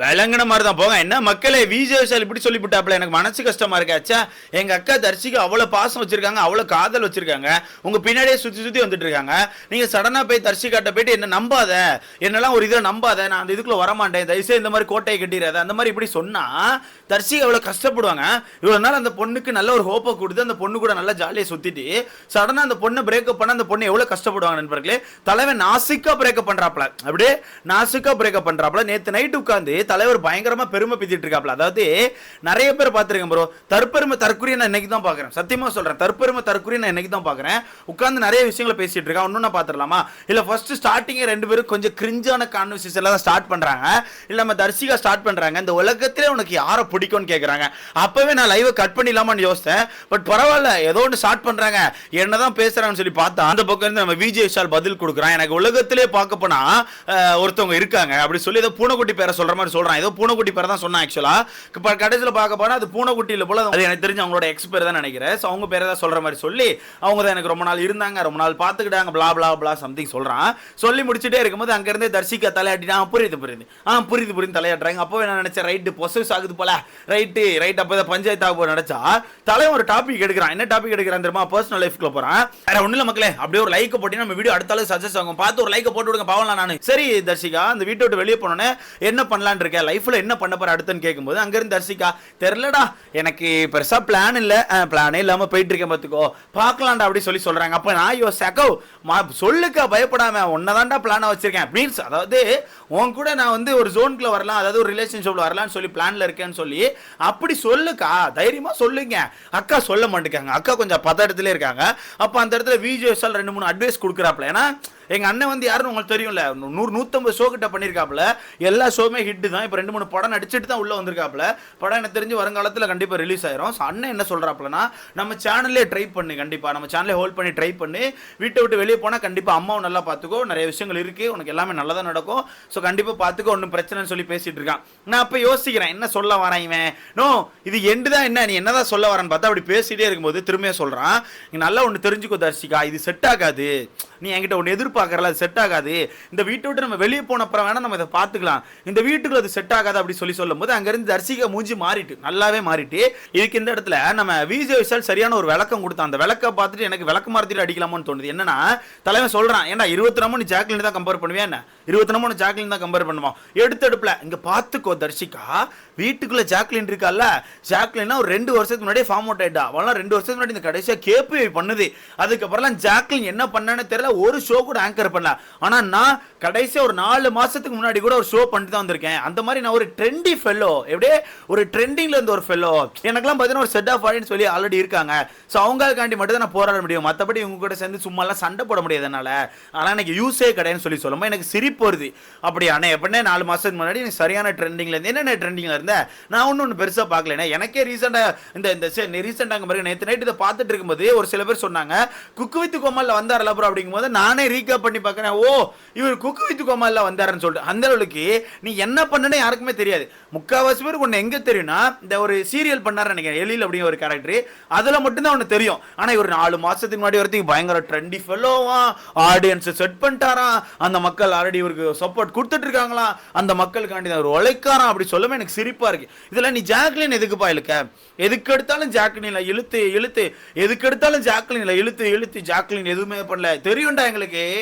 விளங்கின மாதிரி தான் போங்க என்ன மக்களே விஜய் விஷால் இப்படி சொல்லிவிட்டாப்ல எனக்கு மனசு கஷ்டமா இருக்காச்சா எங்க அக்கா தர்ஷிக்கு அவ்வளவு பாசம் வச்சிருக்காங்க அவ்வளவு காதல் வச்சிருக்காங்க. உங்க பின்னாடியே சுத்தி சுத்தி வந்துட்டு இருக்காங்க. நீங்க சடனா போய் தரிசிக்காட்ட போயிட்டு என்ன நம்பாத? என்னெல்லாம் ஒரு இதை நம்பாத? நான் அந்த இதுக்குள்ள வரமாட்டேன். தயவுசெய்து இந்த மாதிரி கோட்டையை கட்டிடாத. அந்த மாதிரி இப்படி சொன்னா தர்ஷிகா அவ்வளவு கஷ்டப்படுவாங்க. இவ்வளவு நாள் அந்த பொண்ணுக்கு நல்ல ஒரு ஹோப்பை கொடுத்து அந்த பொண்ணு கூட நல்லா ஜாலியாக சுத்திட்டு சடனா அந்த பொண்ணை பிரேக்கப் பண்ண அந்த பொண்ணு எவ்வளவு கஷ்டப்படுவாங்க நண்பர்களே. தலைவன் நாசிக்கா பிரேக்கப் பண்றாப்ல அப்படியே நாசிக்கா பிரேக்கப் பண்றாப்ல நேத்து நைட்டு உட்காந்து தலைவர் பயங்கரமா பெருமை பிதிட்டு இருக்காப்ல. அதாவது நிறைய பேர் பார்த்துருக்கேன் ப்ரோ தற்பெருமை தற்குறியை நான் இன்னைக்கு தான் பார்க்குறேன். சத்தியமா சொல்றேன். தற்பெருமை தற்குறியை நான் இன்னைக்கு தான் பார்க்குறேன். உட்காந்து நிறைய விஷயங்களை பேசிட்டு இருக்கேன். ஒன்றும் நான் பார்த்துடலாமா? இல்ல ஃபர்ஸ்ட் ஸ்டார்டிங்கே ரெண்டு பேரும் கொஞ்சம் கிரிஞ்சான கான்வர்சேஷன் தான் ஸ்டார்ட் பண்றாங்க. இல்ல நம்ம தர்சிகா ஸ்டார்ட் பண்றாங்க. இந்த உலகத்திலே உனக்கு யாரை பிடிக்கும்னு கேட்குறாங்க அப்பவே நான் லைவை கட் பண்ணிடலாமான்னு யோசித்தேன். பட் பரவாயில்ல ஏதோ ஒன்று ஸ்டார்ட் பண்றாங்க. என்னதான் பேசுறாங்கன்னு சொல்லி பார்த்தா அந்த பக்கம் இருந்து நம்ம விஜய் விஷால் பதில் கொடுக்குறான். எனக்கு உலகத்திலே பார்க்க போனா ஒருத்தவங்க இருக்காங்க. அப்படி சொல்லி ஏதோ பூனைக்குட்டி பேரை சொல்ற மாதிரி சொல்றான். ஏதோ பூனைக்குட்டி பேர் தான் சொன்னான் ஆக்சுவலா இப்போ கடைசியில் பார்க்க போனா அது பூனைக்குட்டியில் போல அது எனக்கு தெரிஞ்சு அவங்களோட எக்ஸ் பேர் தான் நினைக்கிறேன். ஸோ அவங்க பேரை தான் சொல்ற மாதிரி சொல்லி அவங்க தான் எனக்கு ரொம்ப நாள் இருந்தாங்க ரொம்ப நாள் பார்த்துக்கிட்டாங்க பிளா பிளா பிளா சம்திங் சொல்றான். சொல்லி முடிச்சுட்டே இருக்கும்போது அங்கிருந்தே தர்ஷிகா தலையாட்டினா புரியுது புரியுது. ஆ புரியுது புரியுது தலையாட்டுறாங்க. அப்போ நான் நினைச்சேன் ரைட்டு பொசஸ் ஆகுது போல. ரைட்டு ரைட் அப்போ பஞ்சாயத்து ஆக போய் நினைச்சா. தலைவன் ஒரு டாபிக் எடுக்கிறான். என்ன டாபிக் எடுக்கிறான் தெரியுமா? பர்சனல் லைஃப்குள்ள போறான். வேற ஒன்றும் இல்ல மக்களே. அப்படியே ஒரு லைக் போட்டி நம்ம வீடியோ அடுத்தாலும் சஜஸ்ட் ஆகும். பார்த்து ஒரு லைக் போட்டு விடுங்க பாவலாம் நான். சரி தர்ஷிகா அந்த வீட்டை விட்டு வெளியே போனோன்னே என்ன பண்ணலான்னு இருக்கேன் லைஃப்ல என்ன பண்ண போற அடுத்துன்னு கேட்கும்போது அங்க இருந்து தர்ஷிகா தெரிலடா எனக்கு பெருசா பிளான் இல்ல. பிளானே இல்லாம போயிட்டு இருக்கேன் பாத்துக்கோ. பார்க்கலாம்டா அப்படி சொல்லி சொல்றாங்க. அப்ப நான் யோ யோசிக்கோ சொல்லுக்கா பயப்படாம உன்னதான்டா பிளான வச்சிருக்கேன். மீன்ஸ் அதாவது உன் கூட நான் வந்து ஒரு ஜோனுக்குள்ள வரலாம் அதாவது ஒரு ரிலேஷன்ஷிப்ல வரலாம்னு சொல்லி பிளான்ல இருக்கேன்னு சொல்லி அப்படி சொல்லுக்கா தைரியமா சொல்லுங்க. அக்கா சொல்ல மாட்டேங்காங்க. அக்கா கொஞ்சம் பதட்டத்திலே இருக்காங்க. அப்ப அந்த இடத்துல விஜய் ரெண்டு மூணு அட்வைஸ் கொடுக்குறாப்ல. ஏன்னா எங்கள் அண்ணன் வந்து யாருன்னு உங்களுக்கு தெரியும்ல? நூறு நூற்றம்பது ஷோ கிட்ட பண்ணியிருக்காப்புல எல்லா ஷோவுமே ஹிட்டு தான். இப்போ ரெண்டு மூணு படம் நடிச்சிட்டு தான் உள்ளே வந்திருக்காப்புல. படம் எனக்கு தெரிஞ்சு வருங்காலத்தில் கண்டிப்பாக ரிலீஸ் ஆயிரும். ஸோ அண்ணன் என்ன சொல்கிறாப்புலனா நம்ம சேனல்லே ட்ரை பண்ணு கண்டிப்பாக நம்ம சேனலே ஹோல்ட் பண்ணி ட்ரை பண்ணி. வீட்டை விட்டு வெளியே போனால் கண்டிப்பாக அம்மாவும் நல்லா பார்த்துக்கோ நிறைய விஷயங்கள் இருக்குது உனக்கு எல்லாமே நல்லதா நடக்கும். ஸோ கண்டிப்பாக பார்த்துக்கோ ஒன்றும் பிரச்சனைன்னு சொல்லி பேசிகிட்டு இருக்கான். நான் அப்போ யோசிக்கிறேன் என்ன சொல்ல வரேன் இவன்? நோ இது எண்டு தான் என்ன? நீ என்னதான் சொல்ல வரேன்னு பார்த்தா அப்படி பேசிகிட்டே இருக்கும்போது திரும்பியும் சொல்கிறான் நீ நல்லா ஒன்று தெரிஞ்சுக்கோ தர்ஷிகா. இது செட் ஆகாது. நீ என்கிட்ட ஒன்று எதிர்பார்க்கறல அது செட் ஆகாது. இந்த வீட்டை விட்டு நம்ம வெளியே போன அப்புறம் வேணா நம்ம இதை பார்த்துக்கலாம். இந்த வீட்டுக்குள்ள அது செட் ஆகாது அப்படி சொல்லி சொல்லும்போது அங்கேருந்து தர்ஷிகா மூஞ்சி மாறிட்டு நல்லாவே மாறிட்டு இதுக்கு இந்த இடத்துல நம்ம விஜய் விஷால் சரியான ஒரு விளக்கம் கொடுத்தான். அந்த விளக்க பார்த்துட்டு எனக்கு விளக்க மாறத்திட்டு அடிக்கலாமான்னு தோணுது. என்னன்னா தலைவன் சொல்றான் ஏன்னா இருபத்தி நம்ம நீ ஜாக்லின் தான் கம்பேர் பண்ணுவேன் என்ன? இருபத்தி நம்ம ஜாக்லின் தான் கம்பேர் பண்ணுவோம் எடுத்தெடுப்புல இங்க பார்த்துக்கோ தர்ஷிகா வீட்டுக்குள்ள ஜாக்லின் இருக்கால ஜாக்லின்னா ஒரு ரெண்டு வருஷத்துக்கு முன்னாடியே ஃபார்ம் அவுட் ஆகிட்டா அவெல்லாம் ரெண்டு வருஷத்துக்கு முன்னாடி இந்த கடைசியாக கேபிஐ பண்ணுது. அதுக்கப்புறம்லாம் ஜாக்லின் என்ன பண்ணான்னு தெரியல ஒரு ஷோ கூட ஆங்கர் பண்ணல. ஆனா நான் கடைசியாக ஒரு நாலு மாசத்துக்கு முன்னாடி கூட ஒரு ஷோ பண்ணிட்டு தான் வந்திருக்கேன். அந்த மாதிரி நான் ஒரு ட்ரெண்டி ஃபெல்லோ எப்படியே ஒரு ட்ரெண்டிங்ல இருந்த ஒரு ஃபெல்லோ எனக்குலாம் பார்த்தீங்கன்னா ஒரு செட் ஆஃப் ஆடியன்ஸ் சொல்லி ஆல்ரெடி இருக்காங்க. ஸோ அவங்களுக்காண்டி மட்டும் தான் நான் போராட முடியும். மற்றபடி இவங்க கூட சேர்ந்து சும்மாலாம் சண்டை போட முடியாது என்னால. ஆனால் எனக்கு யூஸே கிடையாதுன்னு சொல்லி சொல்லும்போது எனக்கு சிரிப்பு வருது. அப்படி ஆனால் எப்படின்னா நாலு மாதத்துக்கு முன்னாடி எனக்கு சரியான ட்ரெண்டிங்கில் இருந்து என்னென்ன ட்ரெண்டிங்கில் இருந்தேன் நான் ஒன்றும் ஒன்று பெருசாக பார்க்கல எனக்கே ரீசெண்டாக இந்த இந்த ரீசெண்டாக பாருங்க. நேற்று நைட் இதை பார்த்துட்டு இருக்கும்போது ஒரு சில பேர் சொன்னாங்க குக்கு வித்து கோமாலில் வந்தார்ல அப்புறம் அப்படிங்கும்போது நானே பிக்கப் பண்ணி பார்க்குறேன். ஓ இவர் குக்கு வித்து கோமாலில் வந்தாருன்னு சொல்லிட்டு. அந்த அளவுக்கு நீ என்ன பண்ணனே யாருக்குமே தெரியாது. முக்கால்வாசி பேருக்கு ஒன்று எங்கே தெரியும்னா இந்த ஒரு சீரியல் பண்ணார் நினைக்கிறேன். எழில் அப்படிங்கிற ஒரு கேரக்டர் அதில் மட்டும்தான் அவனுக்கு தெரியும். ஆனால் இவர் நாலு மாதத்துக்கு முன்னாடி வரத்துக்கு பயங்கர ட்ரெண்டி ஃபெல்லோவா ஆடியன்ஸை செட் பண்ணிட்டாராம் அந்த மக்கள் ஆல்ரெடி இவருக்கு சப்போர்ட் கொடுத்துட்டு இருக்காங்களாம் அந்த மக்களுக்காண்டி அவர் உழைக்காராம் அப்படி சொல்லவே எனக்கு சிரிப்பாக இருக்கு. இதில் நீ ஜாக்லின் எதுக்குப்பா இழுக்க? எதுக்கு எடுத்தாலும் ஜாக்லின்ல இழுத்து இழுத்து. எதுக்கு எடுத்தாலும் ஜாக்லின்ல இழுத்து இழுத்து ஜாக்லின் எதுவுமே பண்ணல. தெரியும்டா எங்களுக்கு.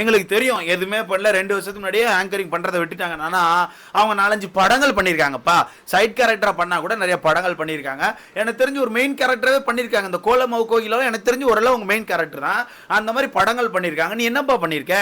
எங்களுக்கு தெரியும் எதுவுமே பண்ணல. ரெண்டு வருஷத்துக்கு முன்னாடியே ஆங்கரிங் பண்றதை விட்டுட்டாங்க. ஆனா அவங்க நாலஞ்சு படங்கள் பண்ணியிருக்காங்கப்பா. சைட் கேரக்டரா பண்ணா கூட நிறைய படங்கள் பண்ணியிருக்காங்க. எனக்கு தெரிஞ்சு ஒரு மெயின் கேரக்டராகவே பண்ணியிருக்காங்க. இந்த கோலமாவு கோயிலும் எனக்கு தெரிஞ்சு ஓரளவு அவங்க மெயின் கேரக்டர் தான். அந்த மாதிரி படங்கள் பண்ணியிருக்காங்க. நீ என்னப்பா பண்ணியிருக்க?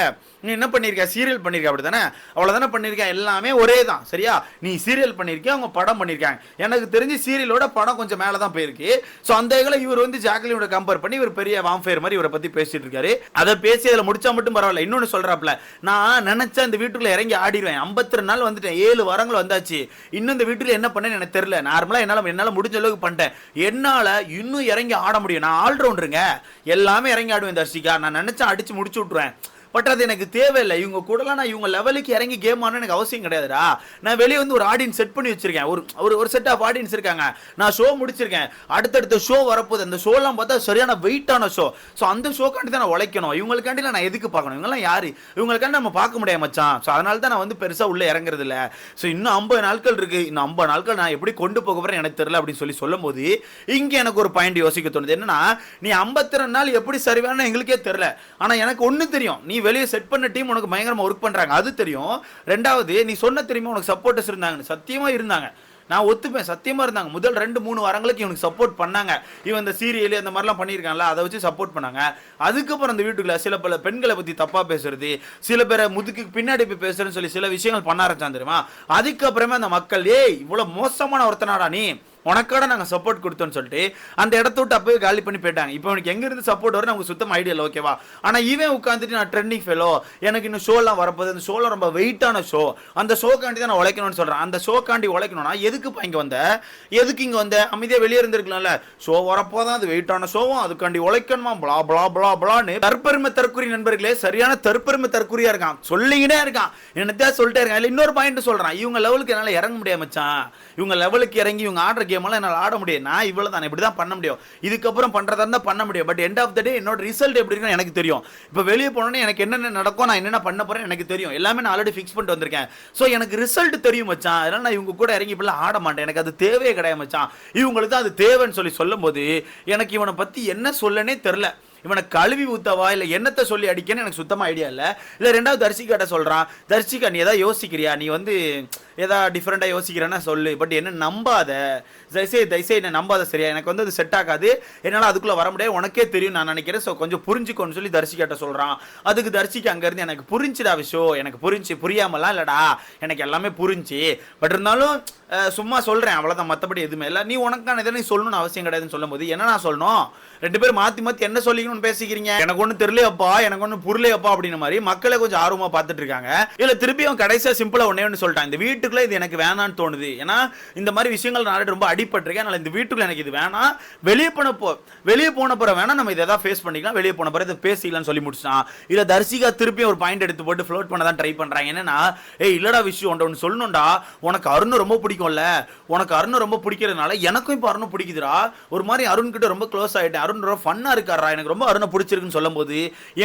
நீ என்ன பண்ணியிருக்க? சீரியல் பண்ணியிருக்க. அப்படி தானே அவ்வளோதானே பண்ணியிருக்கேன் எல்லாமே ஒரே தான். சரியா? நீ சீரியல் பண்ணியிருக்கேன் அவங்க படம் பண்ணியிருக்காங்க. எனக்கு தெரிஞ்சு சீரியலோட படம் கொஞ்சம் மேலே தான் போயிருக்கு. ஸோ அந்த இதில் இவர் வந்து ஜாக்லினோட கம்பேர் பண்ணி இவர் பெரிய வாம்ஃபேர் மாதிரி இவரை பற்றி பேசிட்டு இருக்காரு. அதை பேசி அதில் முடிச்சா மட்டும் பரவாயில்ல. இன்னொன்று சொல்கிறாப்புல நான் நினச்சா இந்த வீட்டுக்குள்ளே இறங்கி ஆடிடுவேன் ஐம்பத்தி ரெண்டு நாள் வந்துட்டேன். ஏழு வாரங்கள் வந்தாச்சு. இன்னும் இந்த வீட்டில் என்ன பண்ணேன்னு எனக்கு தெரில நார்மலாக என்னால் என்னால் முடிஞ்ச அளவுக்கு பண்ணிட்டேன். என்னால் இன்னும் இறங்கி ஆட முடியும். நான் ஆல்ரவுண்டருங்க. எல்லாமே இறங்கி ஆடுவேன் தர்ஷிகா. நான் நினச்சா அடித்து முடிச்சு விட்ருவேன் பட் அது எனக்கு தேவையில்லை. இவங்க கூடலாம் நான் இவங்க லெவலுக்கு இறங்கி கேம் ஆடணும் எனக்கு அவசியம் கிடையாதுடா. நான் வெளியே வந்து ஒரு ஆடியன்ஸ் செட் பண்ணி வச்சிருக்கேன். ஒரு ஒரு ஒரு செட் ஆஃப் ஆடியன்ஸ் இருக்காங்க. நான் ஷோ முடிச்சிருக்கேன். அடுத்தடுத்த ஷோ வரப்போகுது. அந்த ஷோலாம் பார்த்தா சரியான வெயிட்டான ஷோ ஸோ அந்த ஷோக்காண்டி தான் நான் உழைக்கணும். இவங்களுக்காண்டி நான் எதுக்கு பார்க்கணும்? இவங்கெல்லாம் யாரு? இவங்களுக்காண்டி நம்ம பார்க்க முடியாது மச்சான். ஸோ அதனால தான் நான் வந்து பெருசாக உள்ளே இறங்குறது இல்லை. ஸோ இன்னும் ஐம்பது நாட்கள் இருக்கு. இன்னும் ஐம்பது நாட்கள் நான் எப்படி கொண்டு போக போகிறேன் எனக்கு தெரியல அப்படின்னு சொல்லி சொல்லும்போது இங்கே எனக்கு ஒரு பாயிண்ட் யோசிக்க தோணுது. என்னன்னா நீ ஐம்பத்தி ரெண்டு நாள் எப்படி சரிவான எங்களுக்கே தெரில ஆனால் எனக்கு ஒன்று தெரியும். நீ வெளியே செட் பண்ண டீம் உனக்கு பயங்கரமா ஒர்க் பண்றாங்க. அது தெரியும். ரெண்டாவது நீ சொன்ன தெரியுமா உனக்கு சப்போர்ட்டர்ஸ் இருந்தாங்க சத்தியமா இருந்தாங்க. நான் ஒத்துப்பேன். சத்தியமா இருந்தாங்க. முதல் ரெண்டு மூணு வாரங்களுக்கு இவனுக்கு சப்போர்ட் பண்ணாங்க. இவன் இந்த சீரியல் அந்த மாதிரிலாம் பண்ணியிருக்காங்களா அதை வச்சு சப்போர்ட் பண்ணாங்க. அதுக்கப்புறம் அந்த வீட்டுக்குள்ள சில பல பெண்களை பத்தி தப்பா பேசுறது சில பேரை முதுக்கு பின்னாடி போய் பேசுறேன்னு சொல்லி சில விஷயங்கள் பண்ண ஆரம்பிச்சான் தெரியுமா? அதுக்கப்புறமே அந்த மக்கள் ஏய் இவ்வளவு மோசமான ஒருத்தனாடா நீ. உனக்காட நாங்கள் சப்போர்ட் கொடுத்தோம்னு சொல்லிட்டு அந்த இடத்த விட்டு அப்பவே காலி பண்ணி போயிட்டாங்க. இப்போ எனக்கு எங்கேருந்து சப்போர்ட் வரும் நமக்கு சுத்தம் ஐடியா இல்லை ஓகேவா ஆனால் இவன் உட்காந்துட்டு நான் ட்ரெண்டிங் ஃபெலோ எனக்கு இன்னும் ஷோலாம் வரப்போகுது. அந்த ஷோலாம் ரொம்ப வெயிட்டான ஷோ அந்த ஷோக்காண்டி தான் நான் உழைக்கணும்னு சொல்கிறேன் அந்த ஷோக்காண்டி உழைக்கணும்னா எதுக்குப்பா இங்கே வந்த? எதுக்கு இங்கே வந்த? அமைதியாக வெளியே இருந்திருக்கலாம்ல. ஷோ வரப்போ தான் அது வெயிட்டான ஷோவும் அதுக்காண்டி உழைக்கணுமா? பிளா பிளா பிளா பிளான்னு தற்பெருமை தற்குறி நண்பர்களே சரியான தற்பெருமை தற்குறியாக இருக்கான். சொல்லிக்கிட்டே இருக்கான். என்னத்தையா சொல்லிட்டே இருக்கான். இல்லை இன்னொரு பாயிண்ட் சொல்கிறான் இவங்க லெவலுக்கு என்னால் இறங்க முடியாது மச்சான். இவங்க லெவலுக்கு இறங்கி இவங்க ஆடுற கேம் என்னால் ஆட முடியும் நான் இவ்வளோ தான் இப்படி தான் பண்ண முடியும். இதுக்கப்புறம் பண்ணுறதா இருந்தால் பண்ண முடியும். But end of the day என்னோட ரிசல்ட் எப்படி இருக்குன்னு எனக்கு தெரியும். இப்போ வெளியே போனோன்னே எனக்கு என்னென்ன நடக்கும் நான் என்னென்ன பண்ண போறேன் எனக்கு தெரியும். எல்லாமே நான் ஆல்ரெடி ஃபிக்ஸ் பண்ணிட்டு வந்திருக்கேன். ஸோ எனக்கு ரிசல்ட் தெரியும் மச்சான். அதனால் நான் இவங்க கூட இறங்கி இப்படிலாம் ஆட மாட்டேன். எனக்கு அது தேவையே கிடையாது மச்சான். இவங்களுக்கு தான் அது தேவைன்னு சொல்லி சொல்லும்போது எனக்கு இவனை பற்றி என்ன சொல்லனே தெரில இவனை கழுவி ஊத்தவா இல்லை என்னத்தை சொல்லி அடிக்கன்னு எனக்கு சுத்தமாக ஐடியா இல்லை. இல்லை ரெண்டாவது தர்சிகாட்ட சொல்கிறான் தர்சிகா நீ எதாவது யோசிக்கிறியா? நீ வந்து எதா டிஃப்ரெண்ட்டாக யோசிக்கிறேன்னா சொல்லு. பட் என்ன நம்பாத. தயவுசெய்து தயவுசெய்து என்ன நம்பாத சரியா? எனக்கு வந்து அது செட் ஆகாது. என்னால் அதுக்குள்ளே வர முடியாது. உனக்கே தெரியும் நான் நினைக்கிறேன். ஸோ கொஞ்சம் புரிஞ்சுக்கோன்னு சொல்லி தரிசிக்கிட்ட சொல்கிறான் அதுக்கு தரிசிக்கு அங்கேருந்து எனக்கு புரிஞ்சுடா விஷயம் எனக்கு புரிஞ்சு. புரியாமலாம் இல்லைடா. எனக்கு எல்லாமே புரிஞ்சு. பட் இருந்தாலும் சும்மா சொல்கிறேன் அவ்வளோதான் மற்றபடி எதுவுமே இல்லை. நீ உனக்கான இதை நீ சொல்லணும்னு அவசியம் கிடையாதுன்னு சொல்லும்போது என்ன நான் சொல்லணும்? ரெண்டு பேரும் மாற்றி மாற்றி என்ன சொல்லிக்கணும்னு பேசிக்கிறீங்க? எனக்கு ஒன்றும் தெரியலையப்பா. எனக்கு ஒன்றும் புரியலையப்பா அப்படின்னு மாதிரி மக்களை கொஞ்சம் ஆர்வமாக பார்த்துட்டு இருக்காங்க. இல்லை திருப்பி அவன் கடைசியாக சிம்பிளாக ஒன்றே ஒன்று சொல்லிட்டான் இந்த வீட்டுக்குள்ளே இது எனக்கு வேணான்னு தோணுது. ஏன்னா இந்த மாதிரி விஷயங்கள் நான் ரொம்ப அடி அடிபட்டிருக்கேன் அதனால் இந்த வீட்டுக்குள்ள எனக்கு இது வேணாம். வெளியே போன போ வெளியே போன பிறகு வேணால் நம்ம இதை எதாவது ஃபேஸ் பண்ணிக்கலாம். வெளியே போன பிறகு இதை பேசிக்கலாம்னு சொல்லி முடிச்சிட்டான் இல்லை தர்சிகா திருப்பி ஒரு பாயிண்ட் எடுத்து போட்டு ஃப்ளோட் பண்ண தான் ட்ரை பண்ணுறாங்க என்னன்னா ஏய் இல்லடா விஷயம் ஒன்று ஒன்று சொல்லணும்டா. உனக்கு அருண் ரொம்ப பிடிக்கும்ல. உனக்கு அருண் ரொம்ப பிடிக்கிறதுனால எனக்கும் இப்போ அருண் பிடிக்குதுடா. ஒரு மாதிரி அருண் கிட்ட ரொம்ப க்ளோஸ் ஆயிட்டேன். அருண் ரொம்ப ஃபன்னா இருக்காரா? எனக்கு ரொம்ப அருணை பிடிச்சிருக்குன்னு சொல்லும்போது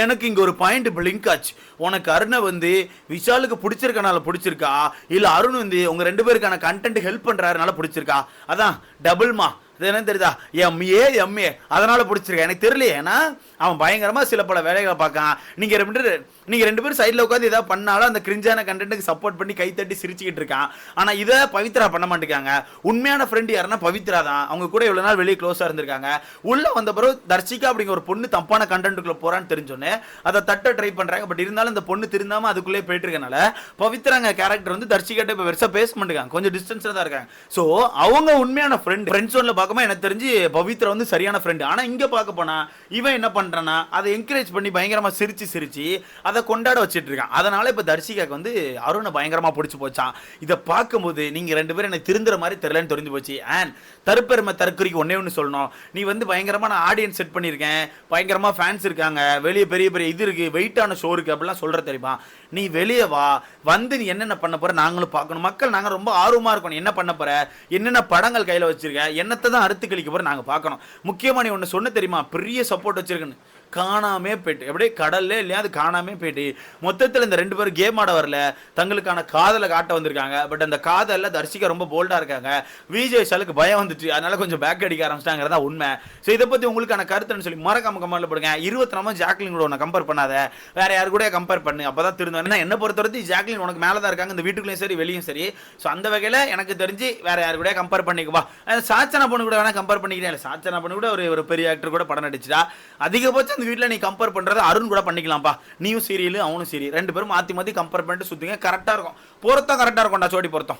எனக்கு இங்க ஒரு பாயிண்ட் பிளிங்க் ஆச்சு. உனக்கு அருணை வந்து விஷாலுக்கு பிடிச்சிருக்கனால பிடிச்சிருக்கா? இல்ல அருண் வந்து உங்க ரெண்டு பேருக்கான கண்டென்ட் ஹெல்ப் பண்றாருனால பிடிச்சிருக்கா? அதான் டபுள்மா இது என்ன தெரியுதா? MA MA. அதனால பிடிச்சிருக்கேன். எனக்கு தெரியல ஏன்னா அவன் பயங்கரமா சில பல வேலைகளை பார்க்கான். நீங்க ரெண்டு பேர் நீங்க ரெண்டு பேரும் சைடில் உட்காந்து ஏதாவது பண்ணாலும் அந்த கிரிஞ்சான கண்டென்ட்டுக்கு சப்போர்ட் பண்ணி கை தட்டி சிரிச்சுக்கிட்டு இருக்கான். ஆனா இதை பவித்ரா பண்ண மாட்டேங்காங்க உண்மையான ஃப்ரெண்ட் யாருன்னா பவித்ரா தான். அவங்க கூட இவ்வளவு நாள் வெளியே க்ளோஸா இருந்திருக்காங்க. உள்ள வந்த பிறகு தர்ஷிகா அப்படிங்கிற ஒரு பொண்ணு தப்பான கண்டென்ட்டுக்குள்ள போறான்னு தெரிஞ்சோன்னே அதை தட்ட ட்ரை பண்றாங்க. பட் இருந்தாலும் இந்த பொண்ணு திருந்தாம அதுக்குள்ளே போயிட்டு இருக்கனால பவித்ராங்க கேரக்டர் வந்து தர்ஷிகாட்ட இப்போ பெருசா பேச மாட்டேங்காங்க கொஞ்சம் டிஸ்டன்ஸ்ல தான் இருக்காங்க. ஸோ அவங்க உண்மையான ஃப்ரெண்ட் ஃப்ரெண்ட்ஸ் ஒன்ல பார்க்கும்போது எனக்கு தெரிஞ்சு பவித்ரா வந்து சரியான ஃப்ரெண்டு ஆனால் இங்கே பார்க்க போனால் இவன் என்ன பண்றானா அதை என்கரேஜ் பண்ணி பயங்கரமாக சிரித்து சிரித்து அதை கொண்டாட வச்சுட்டு இருக்கான். அதனால் இப்போ தர்ஷிகாக்கு வந்து அருணை பயங்கரமாக பிடிச்சி போச்சான் இதை பார்க்கும்போது நீங்கள் ரெண்டு பேரும் எனக்கு திருந்துற மாதிரி தெரியலன்னு தெரிஞ்சு போச்சு. அண்ட் தருப்பெருமை தற்கொலைக்கு ஒன்றே ஒன்று சொல்லணும். நீ வந்து பயங்கரமாக நான் ஆடியன்ஸ் செட் பண்ணியிருக்கேன். பயங்கரமாக ஃபேன்ஸ் இருக்காங்க. வெளியே பெரிய பெரிய இது இருக்குது வெயிட்டான ஷோ இருக்குது அப்படிலாம் சொல்கிற தெரியுமா? நீ வெளியே வா. வந்து நீ என்னென்ன பண்ண போற நாங்களும் பார்க்கணும். மக்கள் நாங்கள் ரொம்ப ஆர்வமாக இருக்கணும். என்ன பண்ண போகிற என்னென்ன படங்கள் கையில் வச்சிருக்க? என்னத்தை தான் அறுத்து கழிக்க போற நாங்க பார்க்கணும். முக்கியமாக நீ ஒன்று சொன்ன தெரியுமா? பெரிய சப்போர்ட் வச்சுருக்குன்னு. காணாமே போயிட்டு அப்படியே கடல்ல இல்லையா அது காணாமே போயிட்டு. மொத்தத்தில் இந்த ரெண்டு பேரும் கேம் ஆட வரல. தங்களுக்கான காதலை காட்ட வந்திருக்காங்க. பட் அந்த காதலில் தர்ஷிகா ரொம்ப போல்டாக இருக்காங்க. விஜய் விஷாலுக்கு பயம் வந்துச்சு. அதனால கொஞ்சம் பேக் அடிக்க ஆரம்பிச்சிட்டாங்கிறதா உண்மை. ஸோ இதை பற்றி உங்களுக்கான கருத்துன்னு சொல்லி மறக்காம கமெண்ட்ல போடுங்க. இருபத்தி நாம ஜாக்லின் கூட உன்னை கம்பேர் பண்ணாத. வேற யாரு கூட கம்பேர் பண்ணு. அப்பதான் திருந்தோம் என்ன என்ன பொறுத்தவரைக்கும் ஜாக்லின் உனக்கு மேலே தான் இருக்காங்க. இந்த வீட்டுக்குள்ளேயும் சரி வெளியும் சரி. ஸோ அந்த வகையில் எனக்கு தெரிஞ்சு வேற யாரு கூட கம்பேர் பண்ணிக்குவா சாச்சனா பொண்ணு கூட வேணா கம்பேர் பண்ணிக்கிறேன். சாச்சனா பொண்ணு கூட ஒரு ஒரு பெரிய ஆக்டர் கூட படம் நடிச்சிட்டா. அதிகபட்சம் இந்த வீட்டில் நீ கம்பேர் பண்றது அருண் கூட பண்ணிக்கலாம்ப்பா. நீயும் சீரியல் அவனும் சீரியல் ரெண்டு பேரும் மாற்றி மாற்றி கம்பேர் பண்ணிட்டு சுத்துங்க கரெக்டாக இருக்கும். பொருத்தம் கரெக்டாக இருக்கும்டா சோடி பொருத்தம்.